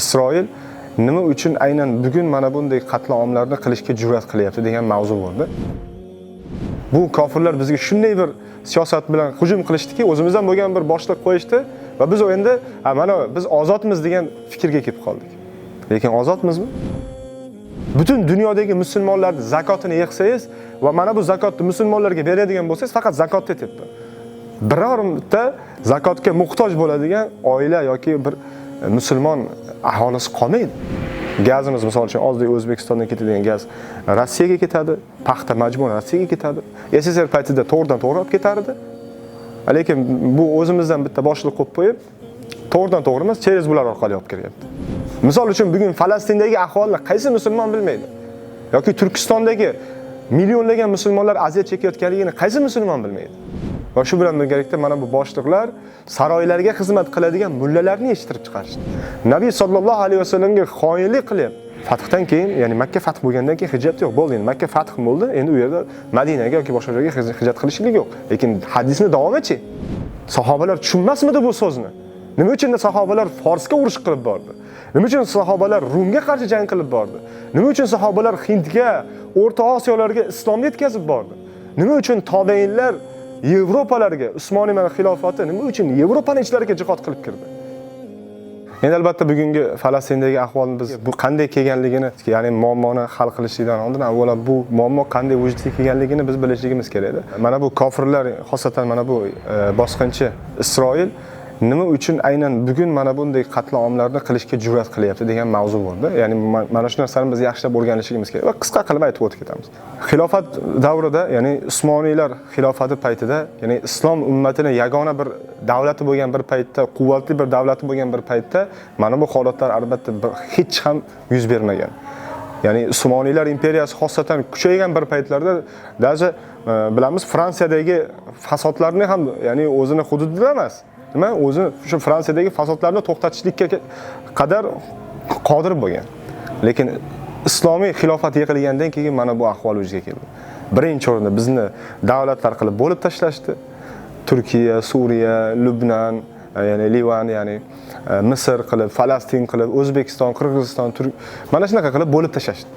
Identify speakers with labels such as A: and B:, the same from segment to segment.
A: isroil nima uchun aynan bugun mana bunday qatliamlarni qilishga jur'at qilyapti degan mavzu bo'ldi. Bu kofirlar bizga shunday bir siyosat bilan hujum qilishdiki o'zimizdan bo'lgan bir boshliq qo'yishdi va biz endi mana biz ozodmiz degan fikrga kelib qoldik. Lekin ozodmizmi? Butun dunyodagi musulmonlarni zakotini yig'sangiz va mana bu zakotni musulmonlarga beradigan bo'lsangiz faqat zakot aytyapman biror bitta zakotga muhtoj bo'ladigan oila yoki bir e, musulmon aholisi qolmaydi. Gazimiz misol uchun ozday o'zbekistondan ketadigan gaz rossiyaga ketadi paxta majbur rossiyaga ketadi. Sssr paytida to'g'ridan to'g'ri olib ketardi. Lekin bu o'zimizdan bitta boshliq qo'yib qo'yib to'g'ridan to'g'ri emas через bular orqali olib kiryapti. Misol uchun bugun falastindagi ahvolni qaysi musulmon bilmaydi? Yoki turkistondagi millionlagan musulmonlar aziyat chekayotganligini qaysi musulmon bilmaydi? Va shu bilan birgalikda mana bu boshliqlar saroylarga xizmat qiladigan mullalarni yetishtirib chiqarishdi. Nabiy sollallohu alayhi vasallamga xoinlik qilyapti fathdan keyin ya'ni makka fath bo'lgandan keyin hijrat yo'q bo'ldi. Endi makka fath bo'ldi endi u yerda madinaga yoki boshqa joyga hijrat qilishlik yo'q. Lekin hadisni davomichi sahobalar tushunmasmidi bu so'zni? Nima uchun sahobalar forsga urush qilib bordi? Nima uchun sahobalar rumga qarshi jang qilib bordi? Nima uchun sahobalar hindga o'rta osiyolarga islomni yetkazib bordi? Nima uchun tobeinlar yevropalarga usmoniy mana xilofati nima uchun yevropani ichlariga jihod qilib kirdi endi albatta bugungi falastindagi ahvolni biz bu qanday kelganligini ya'ni muammoni hal qilishlikdan oldin avvalo bu muammo qanday vujudga kelganligini biz bilishligimiz edi. mana bu kofirlar xosatan mana bu e, bosqinchi isroil nima uchun aynan bugun mana bunday qatliamlarni qilishga jur'at qilyapti degan mavzu bo'ldi ya'ni ma- mana shu narsani biz yaxshilab o'rganishligimiz kerak va qisqa qilib aytib o'tib ketamiz xilofat davrida ya'ni usmoniylar xilofati paytida ya'ni islom ummatini yagona bir davlati bo'lgan bir paytda quvvatli bir davlati bo'lgan bir paytda mana bu holatlar albatta bir- hech ham yuz bermagan ya'ni Usmoniylar imperiyasi xosatan kuchaygan bir paytlarda даже e, bilamiz Fransiyadagi fasodlarni ham ya'ni o'zini hududida emas nima o'zi shu Fransiyadagi fasodlarni to'xtatishlikka qadar qodir bo'lgan. Lekin islomiy xilofat yiqilgandan keyin mana bu ahvol vujudga keldi. Birinchi o'rinda bizni davlatlar qilib bo'lib tashlashdi. Turkiya, Suriya, Lubnan, e, ya'ni Livan, ya'ni e, Misr qilib, Falastin qilib, O'zbekiston, Qirg'iziston, Turk mana shunaqa qilib bo'lib tashlashdi.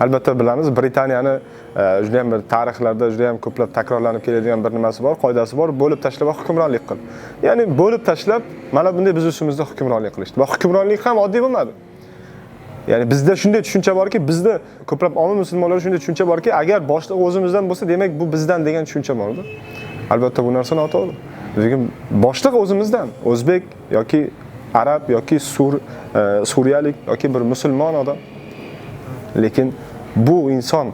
A: Albatta bilamiz, Britaniyani juda ham bir tarixlarda juda ham ko'plab takrorlanib keladigan bir nimasi bor, qoidasi bor, bo'lib tashlab va hukmronlik qil. Ya'ni bo'lib tashlab mana bunday biz ustimizda hukmronlik qilishdi. Va hukmronlik ham oddiy bo'lmadi. Ya'ni bizda shunday tushuncha borki, bizda ko'plab omil musulmonlar shunday tushuncha borki, agar boshliq o'zimizdan bo'lsa, demak bu bizdan degan tushuncha bordi. Albatta bu narsa noto'g'ri. Lekin boshliq o'zimizdan, o'zbek yoki arab yoki sur e, suriyalik yoki bir musulmon odam. Lekin bu inson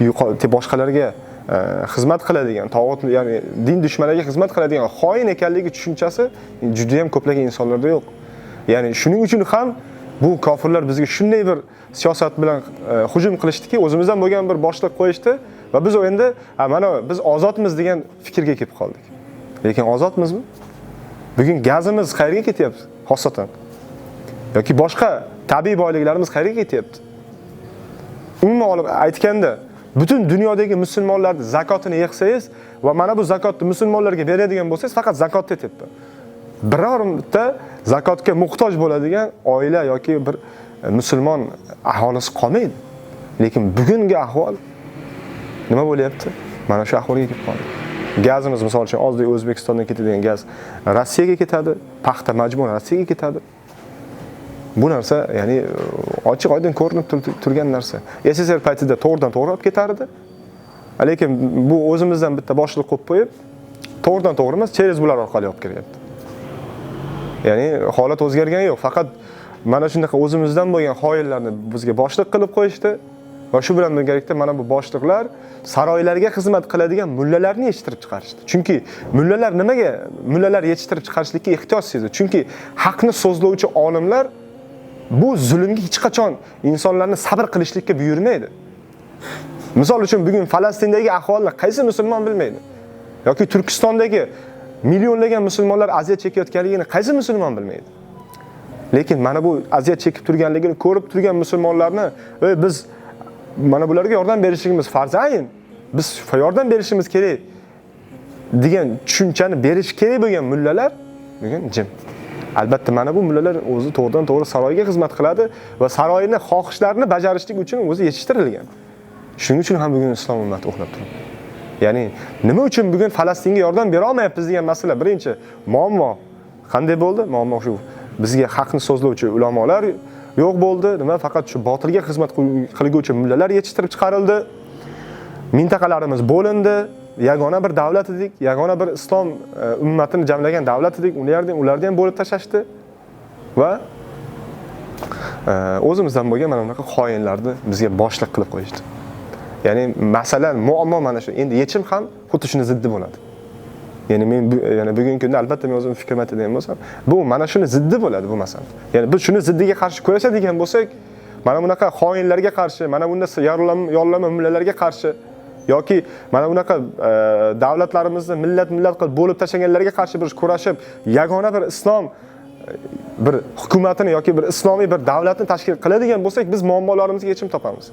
A: boshqalarga e, xizmat qiladigan, tog'ut ya'ni din dushmanlariga xizmat qiladigan xoin ekanligi tushunchasi juda ham ko'plagan insonlarda yo'q. Ya'ni shuning uchun ham bu kofirlar bizga shunday bir siyosat bilan e, hujum qilishdiki, o'zimizdan bo'lgan bir boshliq qo'yishdi va biz endi mana biz ozodmiz degan fikrga kelib qoldik. Lekin ozodmizmi? Bugun gazimiz qayerga ketyapti? Xosatan. yoki boshqa tabiiy boyliklarimiz qayerga ketyapti? Umuman olib aytganda, butun dunyodagi musulmonlarni zakotini yig'sangiz va mana bu zakotni musulmonlarga beradigan bo'lsangiz, faqat zakotni aytyapman. Biror bitta zakotga muhtoj bo'ladigan oila yoki bir e, musulmon aholisi qolmaydi. Lekin bugungi ahvol nima bo'lyapti? Mana shu ahvolga kelib qoldi. Gazimiz misol uchun ozdek O'zbekistondan ketadigan gaz Rossiyaga ketadi, paxta majbur Rossiyaga ketadi. Bu narsa ya'ni ochiq oydin ko'rinib turgan narsa. SSR paytida to'g'ridan to'g'ri olib ketardi. Lekin bu o'zimizdan bitta boshliq qo'yib qo'yib, to'g'ridan to'g'ri emas, через bular orqali olib kiryapti. Ya'ni holat o'zgargani yo'q, faqat mana shunaqa o'zimizdan bo'lgan xoinlarni bizga boshliq qilib qo'yishdi va shu bilan birgalikda mana bu boshliqlar saroylarga xizmat qiladigan mullalarni yetishtirib chiqarishdi. Chunki mullalar nimaga mullalar yetishtirib chiqarishlikka ehtiyoj sezdi? Chunki haqni so'zlovchi olimlar bu zulmga hech qachon insonlarni sabr qilishlikka buyurmaydi. Misol uchun bugun Falastindagi ahvolni qaysi musulmon bilmaydi? Yoki Turkistondagi millionlagan musulmonlar aziyat chekayotganligini qaysi musulmon bilmaydi? Lekin mana bu aziyat chekib turganligini ko'rib turgan musulmonlarni "Ey biz mana bularga yordam berishligimiz farzayn. Biz yordam berishimiz kerak" degan tushunchani berish kerak bo'lgan mullalar bugun jim. Albatta mana bu mullalar o'zi to'g'ridan to'g'ri saroyga xizmat qiladi va saroyni xohishlarini bajarishlik uchun o'zi yetishtirilgan. Shuning uchun ham bugun islom ummati uxlab turibdi. Ya'ni nima uchun bugun falastinga yordam bera olmayapmiz degan masala birinchi. Muammo qanday bo'ldi? Muammo shu bizga haqni so'zlovchi ulamolar yo'q bo'ldi. Nima faqat shu botilga xizmat qilguvchi mullalar yetishtirib chiqarildi. Mintaqalarimiz bo'lindi. Yagona bir davlat edik yagona bir islom e, ummatini jamlagan davlat edik. Ularni ularni ham bo'lib tashlashdi va e, o'zimizdan bo'lgan mana bunaqa xoinlarni bizga boshliq qilib qo'yishdi. Ya'ni masalan muammo mana shu. Endi yechim ham xuddi shuni ziddi bo'ladi. Ya'ni men yana ya'ni bugungi kunda albatta men o'zim fikrimni aytadigan bo'lsam bu mana shuni ziddi bo'ladi bu masala. Ya'ni biz shuni ziddiga qarshi kurashadigan bo'lsak mana bunaqa xoinlarga qarshi mana bunday yollanma mullalarga qarshi yoki mana bunaqa e, davlatlarimizni millat millat qilib bo'lib tashlaganlarga qarshi bir kurashib yagona bir islom e, bir hukumatini yoki bir islomiy bir davlatni tashkil qiladigan bo'lsak biz muammolarimizga yechim topamiz.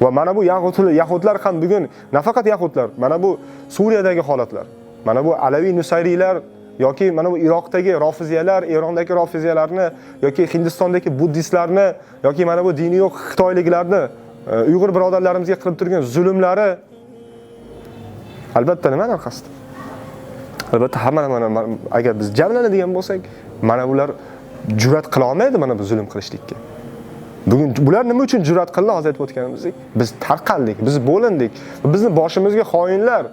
A: Va mana bu yahudlar yahudlar ham bugun nafaqat yahudlar mana bu suriyadagi holatlar mana bu alaviy nusayriylar yoki mana bu iroqdagi rofiziyalar erondagi rofiziyalarni yoki hindistondagi buddistlarni yoki mana bu dini yo'q xitoyliklarni uyg'ur birodarlarimizga qilib turgan zulmlari albatta nimani orqasida albatta hamma mana agar biz jamlanadigan bo'lsak mana bular jur'at qila olmaydi mana bu zulm qilishlikka. Bugun bular nima uchun jur'at qildi? Hozir aytib o'tganimizdek biz tarqaldik biz bo'lindik. Bizni boshimizga xoinlar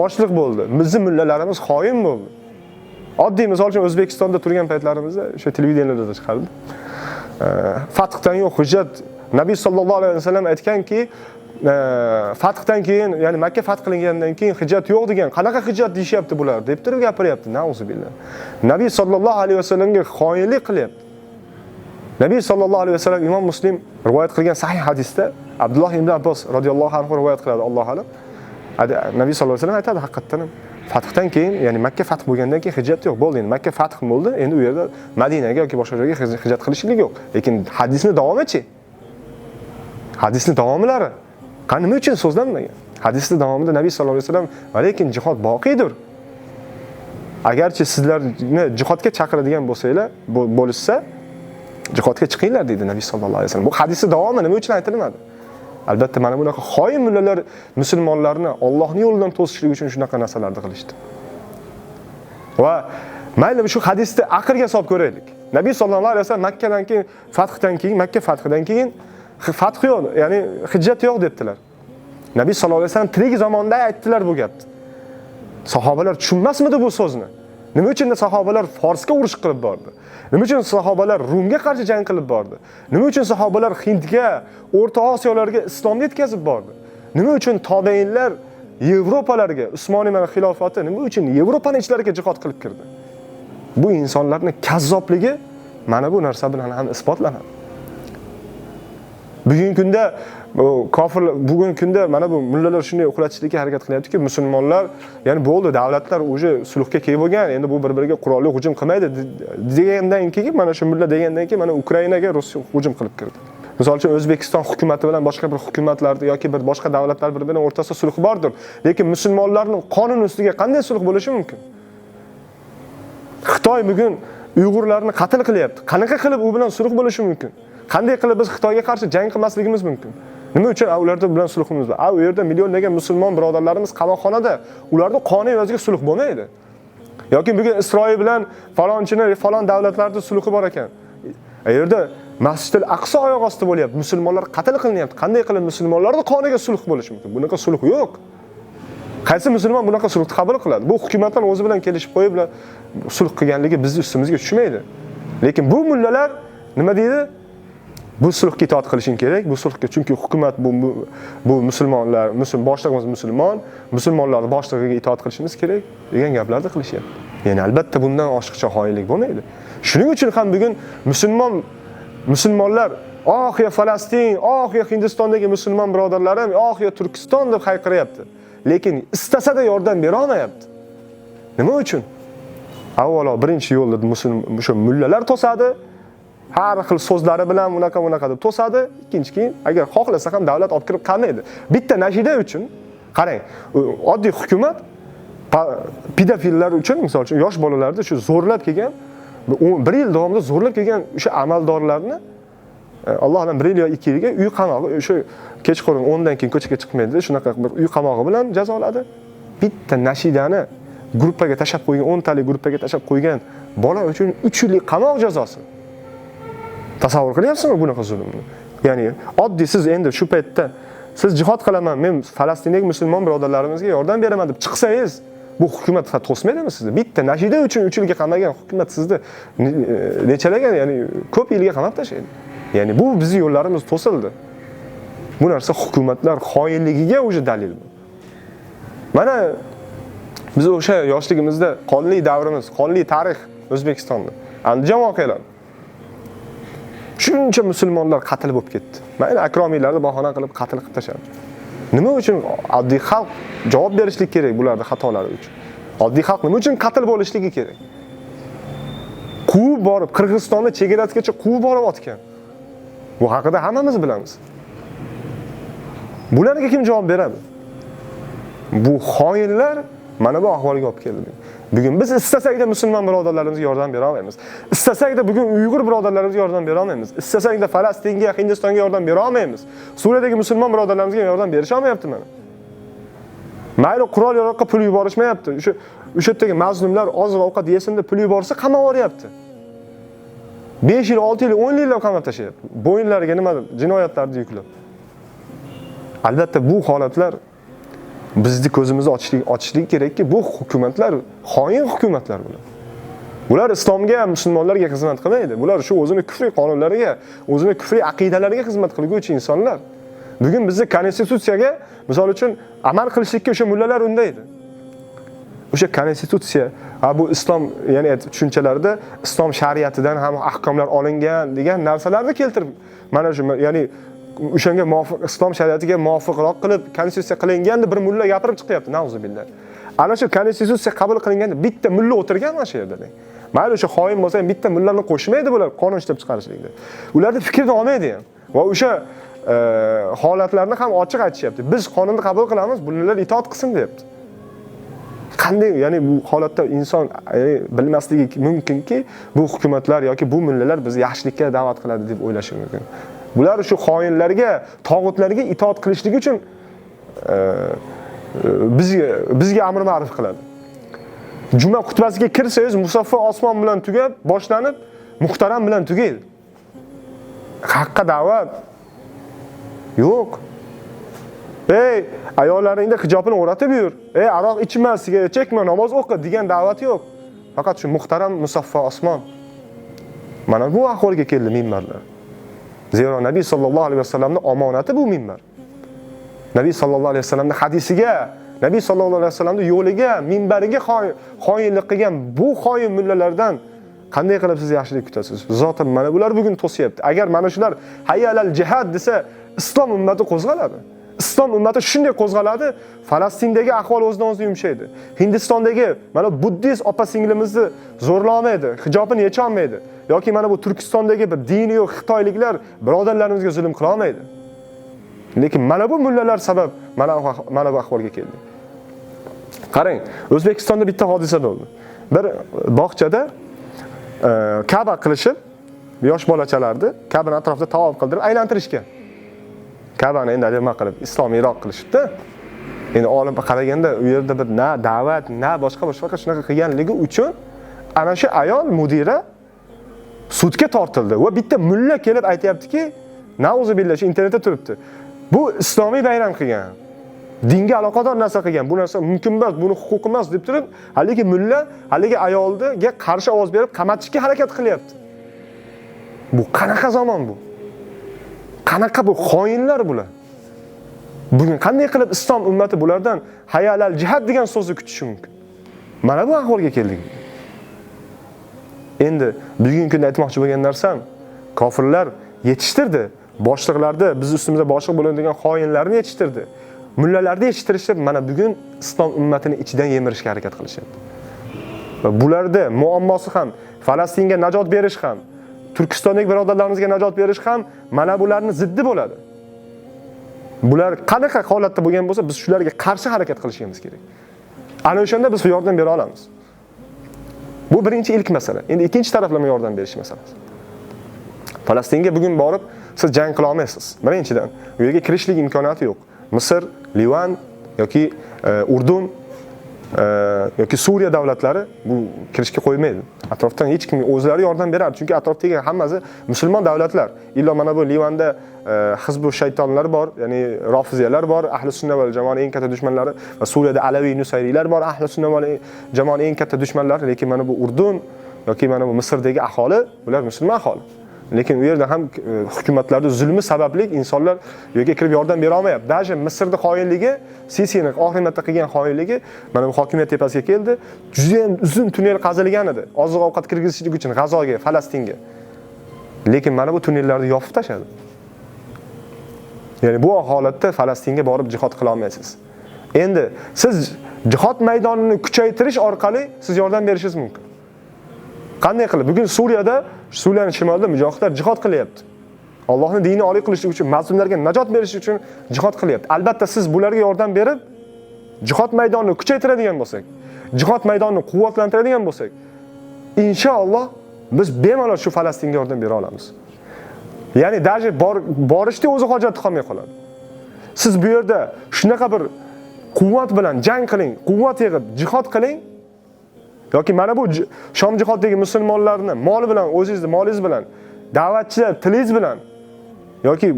A: boshliq bo'ldi. Bizni mullalarimiz xoin bo'ldi. Oddiy misol uchun o'zbekistonda turgan paytlarimizda o'sha televideniyalarda chiqardi e, fathdan yo'q hujjat nabiy sollallohu alayhi vasallam aytganki e, fathdan keyin ya'ni makka fath qilingandan keyin hujjat yo'q degan qanaqa hujjat deyishyapti bular deb turib gapiryapti nauzubillah nabiy sollallohu alayhi vasallamga xoinlik qilyapti. Nabiy sollallohu alayhi vasallam imom muslim rivoyat qilgan sahih hadisda abdulloh ibn abbos roziyallohu anhu rivoyat qiladi allohu alam. Nabiy sallallohu alayhi vasallam aytadi haqiqatdan ham. Fathdan keyin ya'ni makka fath bo'lgandan keyin hijrat yo'q bo'ldi. Endi makka fath bo'ldi endi u yerda madinaga yoki boshqa joyga hij- hijrat qilishlik yo'q. Lekin hadisni davomichi hadisni davomlari qani nima uchun so'zlanmagan? Hadisni davomida nabiy sallallohu alayhi vasallam va lekin jihod boqiydir agarchi sizlarni jihodga chaqiradigan bo'lsanglar bo'lishsa jihodga chiqinglar deydi nabiy sallallohu alayhi vasallam. Bu hadisni davomi nima uchun aytilmadi? Albatta mana bunaqa xoin mullalar musulmonlarni Allohning yo'lidan to'sishlik uchun shunaqa narsalarni qilishdi. Va mayli shu hadisni aqlga solib ko'raylik. Nabiy sallallohu alayhi vasallam makkadan keyin fathdan keyin makka fathidan keyin fath yo'q ya'ni hijjat yo'q debdilar nabiy sallallohu alayhi vasallam tirik zamonda aytdilar bu gapni sahobalar tushunmasmidi bu so'zni nima uchun sahobalar forsga urush qilib bordi? Nima uchun sahobalar rumga qarshi jang qilib bordi? Nima uchun sahobalar hindga o'rta osiyolarga islomni yetkazib bordi? Nima uchun tobeinlar yevropalarga usmoniy mana xilofati nima uchun yevropani ichlariga jihod qilib kirdi? Bu insonlarni kazzobligi mana bu narsa bilan ham isbotlanadi bugungi kunda bu kofir bugungi kunda mana bu mullalar shunday uxlatishlikka harakat qilyaptiki musulmonlar ya'ni bo'ldi davlatlar уже sulhga kelib bo'lgan endi bu bir biriga qurolli hujum qilmaydi degandan keyin mana shu mulla degandan keyin mana ukrainaga rossiya hujum qilib kirdi. Misol uchun o'zbekiston hukumati bilan boshqa bir hukumatlar yoki bir boshqa davlatlar bir bilan o'rtasida sulh bordir. Lekin musulmonlarni qonun ustiga qanday sulh bo'lishi mumkin? Xitoy bugun uyg'urlarni qatl qilyapti. Qanaqa qilib u bilan sulh bo'lishi mumkin? Qanday qilib biz xitoyga qarshi jang qilmasligimiz mumkin? Nima uchun? Ularda bilan sulhimiz bor. A u yerda millionlagan musulmon birodarlarimiz qamoqxonada. Ularni qoni evaziga sulh bo'lmaydi. Yoki bugun isroil bilan falonchini falon davlatlarni sulhi bor ekan. U yerda masjidil aqso oyoq osti bo'lyapti. Musulmonlar qatl qilinyapti. Qanday qilib musulmonlarni qoniga sulh bo'lishi mumkin? Bunaqa sulh yo'q. Qaysi musulmon bunaqa sulhni qabul qiladi? Bu hukumatlar o'zi bilan kelishib qo'yib sulh qilganligi bizni ustimizga tushmaydi. Lekin bu mullalar nima deydi? Bu sulhga itoat qilishing kerak. Bu sulhga chunki hukumat bu bu, musulmonlar musul boshlig'imiz musulmon musulmonlarni boshlig'iga itoat qilishimiz kerak degan gaplarni qilishyapti. Ya'ni albatta bundan oshiqcha xoinlik bo'lmaydi. Shuning uchun ham bugun musulmon musulmonlar oh ya falastin oh ya hindistondagi musulmon birodarlarim oh ya turkiston deb hayqiryapti lekin istasada yordam berolmayapti nima uchun? Avvalo birinchi yo'lda musulmon o'sha mullalar to'sadi har xil so'zlari bilan unaqa bunaqa deb to'sadi. Ikkinchi keyin agar xohlasa ham davlat olib kirib qolmaydi bitta nashida uchun qarang oddiy hukumat pedofillar uchun misol uchun yosh bolalarni shu zo'rlab kelgan bir yil davomida zo'rlab kelgan o'sha amaldorlarni allohdan alloh alam bir yil yo ikki yilga uy qamog'i o'sha kechqurun o'ndan keyin ko'chaga chiqmaydi shunaqa bir uy qamog'i bilan jazoladi bitta nashidani gruppaga tashlab qo'ygan o'ntalik gruppaga tashlab qo'ygan bola uchun uch yillik qamoq jazosi. tasavvur qilyapsizmi bunaqa zulmni ya'ni oddiy siz endi shu paytda siz jihod qilaman men falastindagi musulmon birodarlarimizga yordam beraman deb chiqsangiz bu hukumat to'smaydimi sizni bitta nashida uchun uch yilga qamagan hukumat sizni ne- e, nechalagan ya'ni ko'p yilga qamab tashlaydi ya'ni bu bizni yo'llarimiz to'sildi bu narsa hukumatlar xoinligiga уже dalil bu mana biz o'sha yoshligimizda qonli davrimiz qonli tarix o'zbekistonda andijon voqealari shuncha musulmonlar qatl bo'lib ketdi. Mayli akromiylarni bahona qilib qatl qilib tashladi. Nima uchun oddiy xalq javob berishlik kerak bularni xatolari uchun? Oddiy xalq nima uchun qatl bo'lishligi kerak? Quvib borib qirg'izistonni chegarasigacha quvib borib otgan? Bu haqida hammamiz bilamiz. Bularga kim javob beradi? Bu xoinlar mana bu ahvolga olib keldi. Bugun biz istasakda musulmon birodarlarimizga yordam bera olmaymiz istasakda bugun uyg'ur birodarlarimizga yordam bera olmaymiz istasakda falastinga hindistonga yordam bera olmaymiz suriyadagi musulmon birodarlarimizga yordam berisha olmayapti mana mayli qurol yarog'ga pul yuborishmayapti o'sha o'sha yerdagi mazlumlar oziq ovqat yesin deb pul yuborsa qamab yuboryapti besh yil olti yil o'n yillab qamab tashlayapti bo'yinlariga nimadir jinoyatlarni yuklab albatta bu holatlar bizni ko'zimizni ochishlik ochishlik kerakki bu hukumatlar xoin hukumatlar bular. Bular islomga musulmonlarga xizmat qilmaydi. Bular shu o'zini kufriy qonunlariga o'zini kufriy aqidalariga xizmat qilguvchi insonlar. Bugun bizni konstitutsiyaga misol uchun amal qilishlikka o'sha mullalar undaydi. O'sha konstitutsiya a bu islom ya'ni tushunchalarda tushunchalarida islom shariatidan ham ahkomlar olingan degan narsalarni keltirib mana shu ya'ni o'shanga muvofiq islom shariatiga muvofiqroq qilib konstitutsiya qilingan deb bir mulla gapirib chiqyapti nauzubillah. Ana shu konstitutsiya qabul qilinganda bitta mulla o'tirgan mana shu yerda mayli o'sha xoin bo'lsa ham bitta mullani qo'shmaydi bular qonun ishlab chiqarishlikda. Ularni fikrini olmaydi ham va o'sha e, holatlarni ham ochiq aytishyapti. Biz qonunni qabul qilamiz bular itoat qilsin deyapti. Qanday ya'ni bu holatda inson ya'ni bilmasligi mumkinki bu hukumatlar yoki bu mullalar bizni yaxshilikka da'vat qiladi deb o'ylashi mumkin. Bular shu xoinlarga tog'utlarga itoat qilishligi uchun e, e, bizga bizga amr ma'ruf qiladi. Juma xutbasiga kirsangiz musaffo osmon bilan tugab boshlanib muhtaram bilan tugaydi. Haqqa da'vat. Yo'q. Ey ayollaringda hijobini o'ratib yur. Ey aroq ichma sigaret chekma namoz o'qi degan da'vat yo'q. Faqat shu muhtaram musaffo osmon. Mana bu ahvolga keldi minbarlar. Zero nabiy sollallohu alayhi vasallamni omonati bu minbar nabiy sollallohu alayhi vasallamni hadisiga nabiy sollallohu alayhi vasallamni yo'liga minbariga xoin- xoinlik qilgan bu xoin mullalardan qanday qilib siz yaxshilik kutasiz? Zotan mana bular bugun to'syapti agar mana shular hayyalal jihad desa islom ummati qo'zg'aladi islom ummati shunday qo'zg'aladi falastindagi ahvol o'zidan o'zi yumshaydi. Hindistondagi mana buddist opa singlimizni zo'rlaolmaydi hijobini yecholmaydi yoki mana bu turkistondagi bir dini yo'q xitoyliklar birodarlarimizga zulm qilolmaydi lekin mana bu mullalar sabab mana mana bu ahvolga keldi. Qarang o'zbekistonda bitta hodisa bo'ldi. Bir bog'chada e, kaba qilishib yosh bolachalarni kabani atrofida tavob qildirib aylantirishgan kabani endi nima qilib islomiyroq qilishibdi. Endi olim qaraganda u yerda bir na da'vat na boshqa boshqa shunaqa qilganligi uchun ana shu ayol mudira sudga tortildi va bitta mulla kelib aytyaptiki nauzubillah shu internetda turibdi. Bu islomiy bayram qilgan dinga aloqador narsa qilgan bu narsa mumkin emas buni huquqi emas deb turib haligi mulla haligi ayolga qarshi ovoz berib qamatishga harakat qilyapti. Bu qanaqa zamon bu? Qanaqa bu xoinlar bular? Bugun qanday qilib islom ummati bulardan hayalal jihad degan so'zni kutishi mumkin? Mana bu ahvolga keldik. Endi bugungi kunda aytmoqchi bo'lgan narsam kofirlar yetishtirdi boshliqlarni biz ustimizda boshliq bo'ladigan xoinlarni yetishtirdi. Mullalarni yetishtirishib mana bugun islom ummatini ichidan yemirishga harakat qilishyapti. Va bularda muammosi ham falastinga najot berish ham turkistondagi birodarlarimizga najot berish ham mana bularni ziddi bo'ladi bular qanaqa holatda bo'lgan bo'lsa biz shularga qarshi harakat qilishimiz kerak ana o'shanda biz yordam bera olamiz Bu birinchi ilk masala. Endi ikkinchi taraflama yordam berish masalasi. Falastinga bugun borib siz jang qila olmaysiz. Birinchidan, u yerga kirishlik imkoniyati yo'q. Misr, Livan yoki e, Urdun yoki Suriya davlatlari bu kirishga qo'ymaydi. Atrofdan hech kim o'zlari yordam beradi, chunki atrofdagi hammasi musulmon davlatlar. Illo mana bu Livanda e, hizbu shaytonlar bor, ya'ni rofiziyalar bor, ahli sunna va jamoani eng katta dushmanlari va Suriyada alaviy nusayriylar bor, ahli sunna va jamoani eng katta dushmanlari, lekin mana bu Urdun yoki mana bu Misrdagi aholi, bular musulmon aholi. Lekin u yerda ham e, hukumatlarni zulmi sababli insonlar u yerga kirib yordam bera olmayapti. Даже misrni xoinligi, Sisini oxirgi marta qilgan xoinligi mana bu hokimiyat tepasiga keldi. Juda ham uzun tunnel qazilgan edi. Oziq-ovqat kirgizishlik uchun G'azoga, Falastinga. Lekin mana bu tunnellarni yopib tashladi. Ya'ni bu holatda Falastinga borib jihod qila olmaysiz. Endi siz jihod maydonini kuchaytirish orqali siz yordam berishingiz mumkin. Qanday qilib? Bugun Suriyada, suvlarni shimolida mujohidlar jihod qilyapti. Allohning dinini oliy qilish uchun, mazlumlarga najot berish uchun jihod qilyapti. Albatta siz bularga yordam berib, jihod maydonini kuchaytiradigan bo'lsak, jihod maydonini quvvatlantiradigan bo'lsak, inshaalloh biz bemalol shu Falastinga yordam bera olamiz. Ya'ni даже borishni borishda o'zi hojati qolmay qoladi. Siz bu yerda shunaqa bir quvvat bilan jang qiling, quvvat yig'ib jihod qiling, yoki mana bu Shom jihoddagi musulmonlarni mol bilan, o'zingizni molingiz bilan, da'vatchilar tilingiz bilan yoki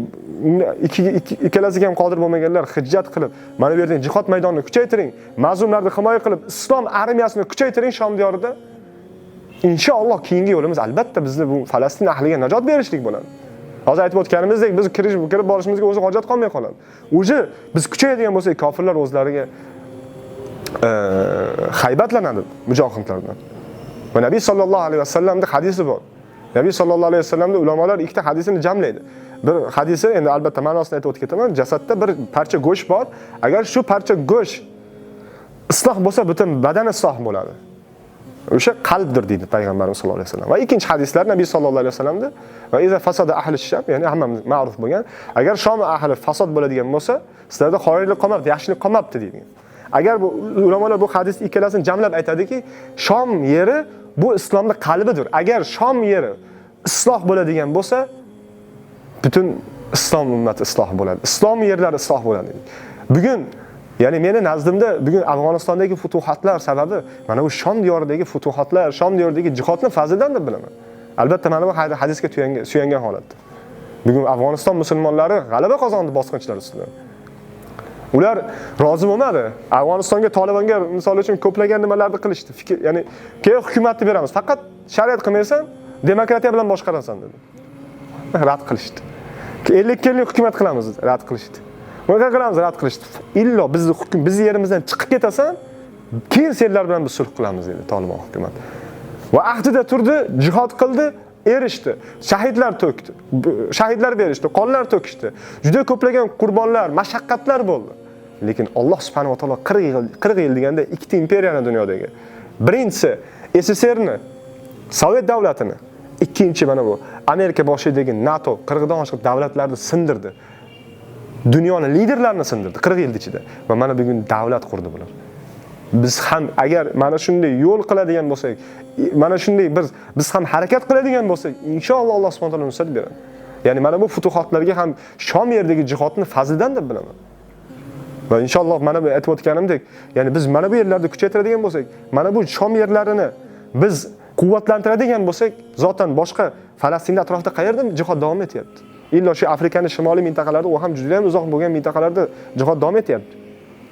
A: ikkalasiga ham qodir bo'lmaganlar hijjat qilib, mana bu yerda jihod maydonini kuchaytiring, mazlumlarni himoya qilib, islom armiyasini kuchaytiring Shom diyorida. Inshaalloh keyingi yo'limiz albatta bizni bu Falastin ahliga najot berishlik bo'ladi. Hozir aytib o'tganimizdek, biz kirish kirib borishimizga o'zi hojat qolmay qoladi. уже biz kuchayadigan bo'lsak, kofirlar o'zlariga haybatlanadi mujohidlardan. Va Nabiy sollallohu alayhi vasallamning hadisi bor. Nabiy sollallohu alayhi vasallamda ulamolar ikkita hadisini jamlaydi. Bir hadisi endi albatta ma'nosini aytib o'tib ketaman. Jasadda bir parcha go'sht bor. Agar shu parcha go'sht isloh bo'lsa, butun badan isloh bo'ladi. O'sha qalbdir deydi payg'ambarimiz sollallohu alayhi vasallam. Va ikkinchi hadislar Nabiy sollallohu alayhi vasallamda va iza fasada ahli sham, ya'ni hammamiz ma'ruf bo'lgan, agar Shom ahli fasod bo'ladigan bo'lsa, sizlarda xoinlik qolmabdi, yaxshilik qolmabdi deydi. Agar bu ulamolar bu hadis ikkalasini jamlab aytadiki, Shom yeri bu islomning qalbidir. Agar Shom yeri isloh bo'ladigan bo'lsa, butun islom ummati isloh bo'ladi. Islom yerlari isloh bo'ladi. Bugun Ya'ni meni nazdimda bugun Afg'onistondagi futuhatlar sababi mana bu Shom diyoridagi futuhatlar, Shom diyoridagi jihodni fazlidan deb bilaman. Albatta mana bu had- hadisga suyangan holatda. Bugun Afg'oniston musulmonlari g'alaba qozondi bosqinchilar ustidan. Ular rozi bo'lmadi. Afg'onistonga Tolibonga misol uchun ko'plagan nimalarni qilishdi. Fikr, ya'ni keyin hukumatni beramiz. Faqat shariat qilmaysan, demokratiya bilan boshqarasan dedi. Rad qilishdi. 50 yillik hukumat qilamiz, dedi, rad qilishdi. Bunaqa qilamiz, rad qilishdi. Illo bizni hukm, biz yerimizdan chiqib ketasan, keyin senlar bilan biz sulh qilamiz dedi Tolibon hukumat. Va ahdida turdi, jihod qildi, erishdi. Shahidlar to'kdi. Shahidlar berishdi, qonlar to'kishdi. Juda ko'plagan qurbonlar, mashaqqatlar bo'ldi. Lekin Alloh subhanahu va taolo 40 yil 40 yil deganda ikkita imperiyani dunyodagi. Birinchisi SSRni, Sovet davlatini, ikkinchi mana bu Amerika boshidagi NATO 40 dan oshiq davlatlarni sindirdi. Dunyoni liderlarini sindirdi 40 yil ichida va mana bugun davlat qurdi bular. Biz ham agar mana shunday yo'l qiladigan bo'lsak, mana shunday biz biz ham harakat qiladigan bo'lsak, inshaalloh Alloh subhanahu va taolo nusrat beradi. Ya'ni mana bu futuhatlarga ham Shom yerdagi jihodni fazlidan deb bilaman. Va inshaalloh mana bu aytib o'tganimdek, ya'ni biz mana bu yerlarda kuchaytiradigan bo'lsak, mana bu Shom yerlarini biz quvvatlantiradigan bo'lsak, zotan boshqa Falastin atrofida qayerda jihod davom etyapti. Illo shu Afrikaning shimoliy mintaqalarida, u ham juda ham uzoq bo'lgan mintaqalarda jihod davom etyapti.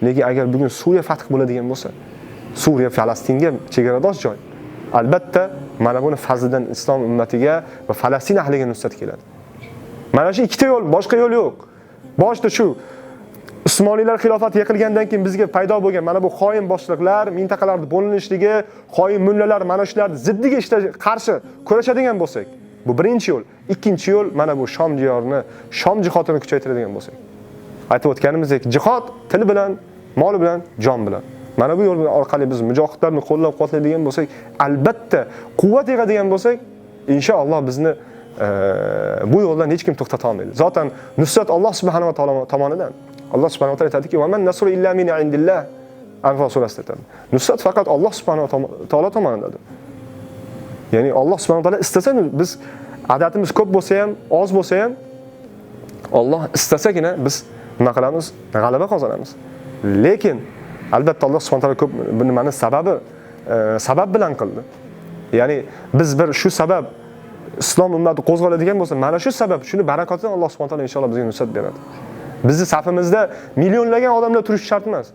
A: Lekin agar bugun Suriya fath bo'ladigan bo'lsa, Suriya Falastinga chegaradosh joy. Albatta, mana buni fazlidan islom ummatiga va Falastin ahliga nusrat keladi. Mana shu ikkita yo'l, boshqa yo'l yo'q. Boshda shu Usmoniylar xilofati yiqilgandan keyin bizga paydo bo'lgan mana bu xoin boshliqlar, mintaqalarni bo'linishligi, xoin mullalar mana shularni ziddiga ishlash qarshi kurashadigan bo'lsak, bu birinchi yo'l. Ikkinchi yo'l mana bu Shom diyorini, Shom jihodini kuchaytiradigan bo'lsak. Aytib o'tganimizdek, jihod til bilan, mol bilan, jon bilan. Mana bu yo'l orqali biz mujohidlarni qo'llab-quvvatlaydigan bo'lsak, albatta quvvat yig'adigan bo'lsak, inshaalloh bizni bu yo'ldan hech kim to'xtata olmaydi. Zotan nusrat Alloh subhanahu va taolo tomonidan. Alloh subhanahu va taolo aytadiki: "Va man nasru illa min indillah." Anfal surasida aytadi. Nusrat faqat Alloh subhanahu va taolo tomonidandir. Ya'ni Alloh subhanahu taolo istasa biz adadimiz ko'p bo'lsa ham, oz bo'lsa ham Alloh istasagina biz nima qilamiz? G'alaba qozonamiz. Lekin albatta Alloh subhanahu taolo ko'p nimani sababi e, sabab bilan qildi. Ya'ni biz bir shu sabab islom ummati qo'zg'aladigan bo'lsa, mana shu sabab, shuni barakotidan Alloh subhanahu taolo inshaalloh bizga nusrat beradi. Bizni safimizda millionlagan odamlar turishi shart emas.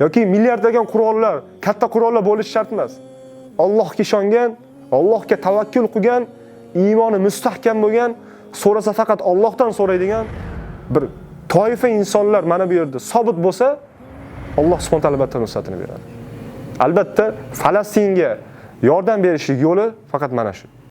A: yoki milliardlagan qurollar, katta qurollar bo'lishi shart emas. Allohga ishongan, Allohga tavakkul qilgan, iymoni mustahkam bo'lgan, so'rasa faqat Allohdan so'raydigan bir toifa insonlar mana bu yerda sobit bo'lsa, Alloh subhanahu taolo albatta nusratini beradi. Albatta Falastinga yordam berishlik yo'li faqat mana shu.